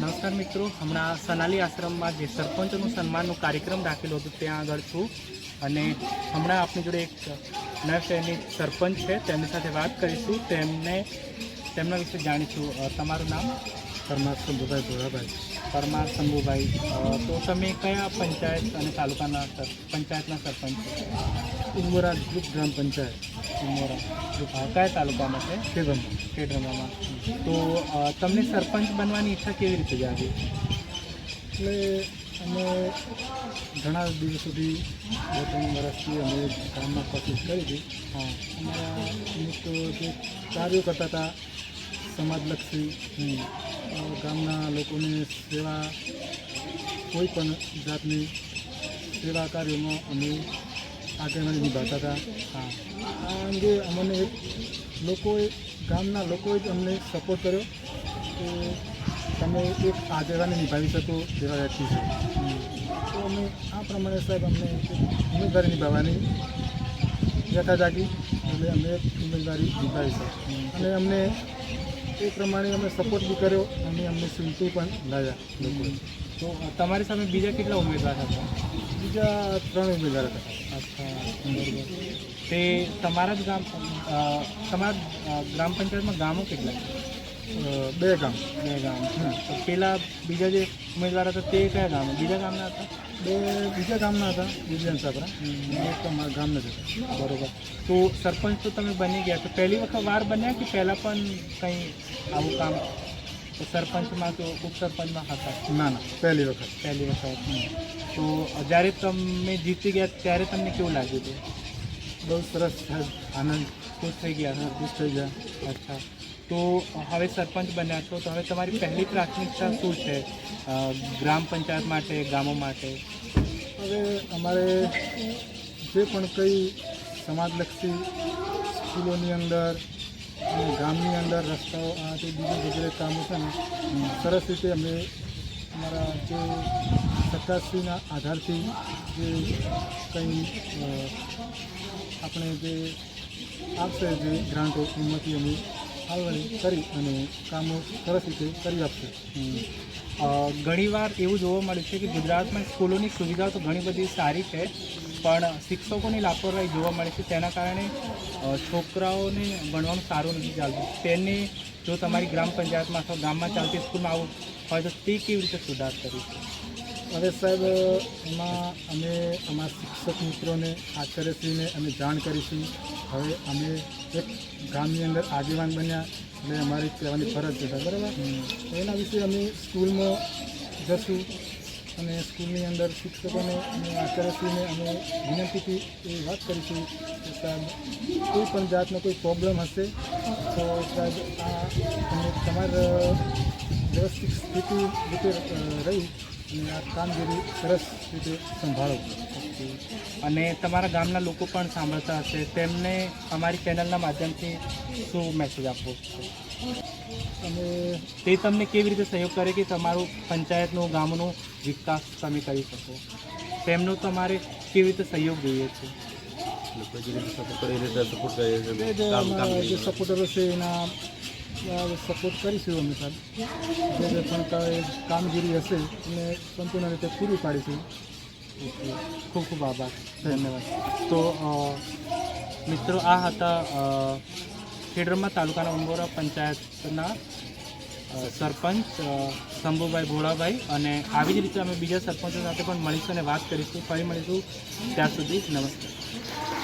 નમસ્કાર મિત્રો હમણાં સનાલી આશ્રમમાં જે સરપંચનું સન્માનનું કાર્યક્રમ રાખેલો હતો ત્યાં આગળ છું. અને હમણાં આપણી જોડે એક નવા શહેરની સરપંચ છે તેમની સાથે વાત કરીશું. તેમને તેમના વિશે જાણીશું. તમારું નામ? પરમાર શંભુભાઈ ભોળાભાઈ. પરમાર શંભુભાઈ. તો તમે કયા પંચાયત અને તાલુકાના પંચાયતના સરપંચ છો? ઉમરા ગ્રુપ ગ્રામ પંચાયત. ઉમરા ગ્રુપ. કયા તાલુકામાં છે? કેવમ ખેડરમામાં તો તમને સરપંચ બનવાની ઈચ્છા કેવી રીતે જાગી? એટલે અમે ઘણા દિવસ સુધી બે ત્રણ વર્ષથી અમે ગામમાં કોશિશ કરી હતી. હા. અમારા અમુક જે કાર્યો કરતા હતા સમાજલક્ષી ગામના લોકોને સેવા કોઈ પણ જાતની સેવા કાર્યોમાં અમે આગેવાની નિભાવતા હતા, હા. આ અંગે અમને એક લોકોએ, ગામના લોકોએ જ અમને સપોર્ટ કર્યો કે તમે એક આગેવાને નિભાવી શકો તેવા વ્યક્તિ છો. તો અમે આ પ્રમાણે સાહેબ અમને ઉમેદવારી નિભાવવાની વ્યથા જાગી એટલે અમે ઉમેદવારી નિભાવી છે. અને અમને એ પ્રમાણે અમે સપોર્ટ બી કર્યો અને અમને સિમતું પણ લાવ્યા લોકોએ તો તમારી સામે બીજા કેટલા ઉમેદવાર હતા? બીજા ત્રણ ઉમેદવાર હતા. અચ્છા બરોબર. તે તમારા જ ગામ અ, તમારા અ, ગ્રામ પંચાયતમાં ગામો કેટલા છે? અ, બે ગામ. બે ગામ. તો પેલા બીજા જે ઉમેદવાર હતા તે કયા ગામ? બીજા ગામના હતા? બે બીજા ગામના હતા વિજયન સાપરા હમ. અને એક અમારા ગામના જ હતા. બરોબર. તો સરપંચ તો તમે બની ગયા. તો પહેલી વખત વાર બન્યા કે પહેલાં પણ કંઈ આવું કામ તો સરપંચમાં તો ઉપસરપંચમાં હતા? ના ના પહેલી વખત. પહેલી વખત. તો જ્યારે તમે જીતી ગયા ત્યારે તમને કેવું લાગ્યું હતું બહુ સરસ આનંદ. ખુશ થઈ ગયા? ખુશ થઈ ગયા. અચ્છા. તો હવે સરપંચ બન્યા છો તો હવે તમારી પહેલી પ્રાથમિકતા શું છે? ગ્રામ પંચાયત માટે ગામો માટે? હવે અમારે જે પણ કંઈ સમાજલક્ષી સ્કૂલોની અંદર ગામની અંદર રસ્તાઓ આ તે બીજું વગેરે કામો છે ને સરસ રીતે અમે અમારા જે સરકારશ્રીના આધારથી જે કંઈ આપણે જે આપશે જે ગ્રાન્ટો, એમાંથી અમે ફાળવણી કરી અને કામો સરસ રીતે કરી આપશે. ઘણીવાર એવું જોવા મળે છે કે ગુજરાતમાં સ્કૂલોની સુવિધાઓ તો ઘણી બધી સારી છે, પણ શિક્ષકોની લાપરવાહી જોવા મળે છે તેના કારણે છોકરાઓને ભણવાનું સારું નથી ચાલતું. તેને જો તમારી ગ્રામ પંચાયતમાં અથવા ગામમાં ચાલતી સ્કૂલમાં આવું હોય તો તે કેવી રીતે સુધાર કરી હવે સાહેબ, એમાં અમે અમારા શિક્ષક મિત્રોને, આચાર્યશ્રીને અમે જાણ કરીશું. હવે અમે એક ગામની અંદર આગેવાન બન્યા એટલે અમારી કહેવાની ફરજ છે બરાબર? એના વિશે અમે સ્કૂલમાં જશું અને સ્કૂલની અંદર શિક્ષકોને અને આચાર્યશ્રીને અમે વિનંતીથી એ વાત કરીશું કે સાહેબ કોઈ પણ જાતનો કોઈ પ્રોબ્લેમ હશે તો સાહેબ આ તમે તમારા વ્યવસ્થિત સ્થિતિ રીતે રહી. આ કામગીરી સરસ રીતે સંભાળો. અને તમારા ગામના લોકો પણ સાંભળતા હશે. તેમને અમારી ચેનલના માધ્યમથી શું મેસેજ આપવો છે? અમે તે તમને કેવી રીતે સહયોગ કરે કે તમારું પંચાયતનું ગામનું વિકાસ તમે કરી શકો? તેમનો તમારે કેવી રીતે સહયોગ જોઈએ છે? એ જે સપોર્ટરો છે એના સપોર્ટ કરીશું અમે સાહેબ. જે પણ કામગીરી હશે અમે સંપૂર્ણ રીતે પૂરી પાડીશું. ખૂબ ખૂબ આભાર. ધન્યવાદ. તો મિત્રો આ હતા અ, તાલુકાના ઉંબોરા પંચાયતના સરપંચ શંભુભાઈ ભોળાભાઈ. અને આવી જ રીતે અમે બીજા સરપંચો સાથે પણ મળીશું અને વાત કરીશું. ફરી મળીશું ત્યાં સુધી. નમસ્કાર.